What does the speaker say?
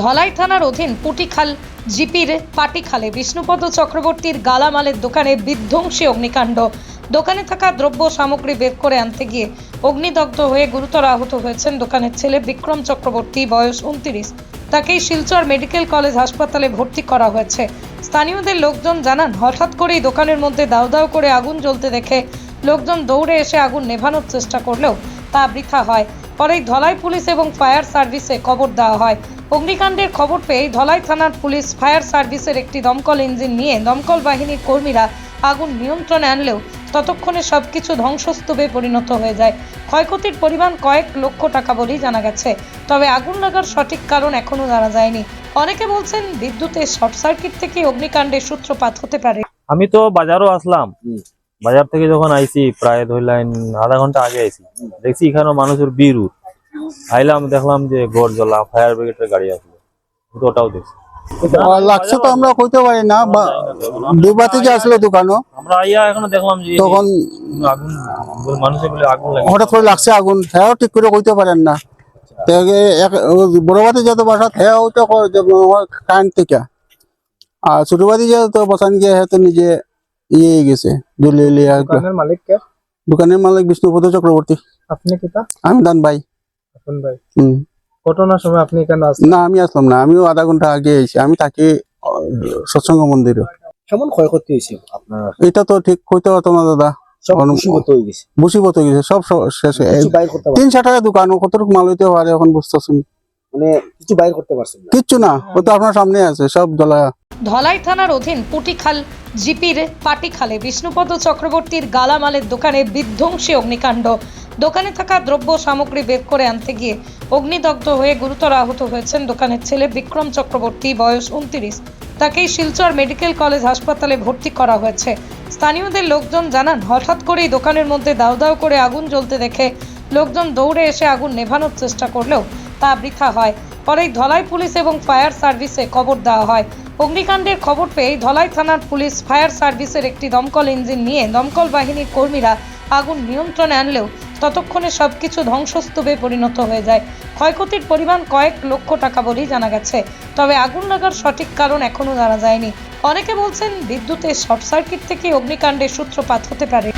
ধলাই থানার অধীন পুটিখাল, জিপির পাটিখালে বিষ্ণুপদ চক্রবর্তীর গালামালের দোকানে বিধ্বংসী অগ্নিকাণ্ড। দোকানে থাকা দ্রব্য সামগ্রী বের করে আনতে গিয়ে অগ্নিদগ্ধ হয়ে গুরুতর আহত হয়েছেন দোকানের ছেলে বিক্রম চক্রবর্তী, বয়স উনত্রিশ। তাকেই শিলচর মেডিকেল কলেজ হাসপাতালে ভর্তি করা হয়েছে। স্থানীয়দের লোকজন জানান, হঠাৎ করেই দোকানের মধ্যে দাউ দাউ করে আগুন জ্বলতে দেখে লোকজন দৌড়ে এসে আগুন নেভানোর চেষ্টা করলেও তা বৃথা হয়। পরেই ধলাই পুলিশ এবং ফায়ার সার্ভিসে খবর দেওয়া হয়। অগ্নিকাণ্ডের খবর পেয়ে ধলাই থানার পুলিশ ফায়ার সার্ভিসের একটি দমকল ইঞ্জিন নিয়ে দমকল বাহিনীর কর্মীরা আগুন নিয়ন্ত্রণে আনলেও ততক্ষণে সবকিছু ধ্বংসস্তূপে পরিণত হয়ে যায়। ক্ষয়ক্ষতির পরিমাণ কয়েক লক্ষ টাকা বলেই জানা গেছে। তবে আগুন লাগার সঠিক কারণ এখনও জানা যায়নি। অনেকে বলছেন বিদ্যুতের শর্ট সার্কিট থেকে অগ্নিকাণ্ডের সূত্রপাত হতে পারে। আমি তো বাজারও আসলাম। বাজার থেকে যখন আইছি প্রায় ধরলেন আধা ঘণ্টা আগে আইছি দেখছি এখানে মানুষের বিরু আইলাম দেখলাম যে গড় জ্বলা ফায়ার ব্রিগেডের গাড়ি আসলো কিন্তু ওটাও দেখছি লাগছে তো আমরা কইতে পারি না বা দুবার থেকে আসলো দোকানও আমরা আইয়া এখনও দেখলাম যে তখন আগুন মানুষের বলে আগুন লাগে হঠাৎ করে লাগছে আগুন হ্যাঁ ঠিক করে কইতে পারেন না এক- বড়বাতি যত বাসাত হ্যাঁ ওইটা কারেন্ট থেকে আর ছোটবাতি যত বসান গিয়ে হ্যাঁ নিজে ইয়ে গেছে দোকানের মালিক কে? দোকানের মালিক বিষ্ণুপদ চক্রবর্তী। আপনি কিতা আমি দান ভাই। আপন ভাই। হম। ঘটনার সময় আপনি এখানে আসলেন? না আমি আসলাম না আমিও আধা ঘণ্টা আগে এসেছি আমি থাকি সৎসঙ্গ মন্দিরে। কেমন ক্ষয়ক্ষতি হয়েছে আপনার? এটা তো ঠিক কইতে পারতো না দাদা। মুসিবত হয়ে গেছে। সব শেষে। তিন দোকান কতটুকু মাল হইতে পারে এখন বুঝতেছেন। মানে কিছু বাইর করতে পারছেন না। কিচ্ছু না ও তো আপনার সামনে আছে সব জ্বলা ধলাই থানার অধীন পুটিখাল, জিপির পাটিখালে বিষ্ণুপদ চক্রবর্তীর গালামালের দোকানে বিধ্বংসী অগ্নিকাণ্ড। দোকানে থাকা দ্রব্য সামগ্রী বের করে আনতে গিয়ে অগ্নিদগ্ধ হয়ে গুরুতর আহত হয়েছেন দোকানের ছেলে বিক্রম চক্রবর্তী, বয়স উনত্রিশ। তাকেই শিলচর মেডিকেল কলেজ হাসপাতালে ভর্তি করা হয়েছে। স্থানীয়দের লোকজন জানান, হঠাৎ করেই দোকানের মধ্যে দাউ দাউ করে আগুন জ্বলতে দেখে লোকজন দৌড়ে এসে আগুন নেভানোর চেষ্টা করলেও তা বৃথা হয়। পরেই ধলাই পুলিশ এবং ফায়ার সার্ভিসে খবর দেওয়া হয়। অগ্নিকাণ্ডের খবর পেয়ে ধলাই থানার পুলিশ ফায়ার সার্ভিসের একটি দমকল ইঞ্জিন নিয়ে দমকল বাহিনীর কর্মীরা আগুন নিয়ন্ত্রণে আনলেও ততক্ষণে সবকিছু ধ্বংসস্তূপে পরিণত হয়ে যায়। ক্ষয়ক্ষতির পরিমাণ কয়েক লক্ষ টাকা বলেই জানা গেছে। তবে আগুন লাগার সঠিক কারণ এখনও জানা যায়নি। অনেকে বলছেন বিদ্যুতের শর্ট সার্কিট থেকে অগ্নিকাণ্ডের সূত্রপাত হতে পারে।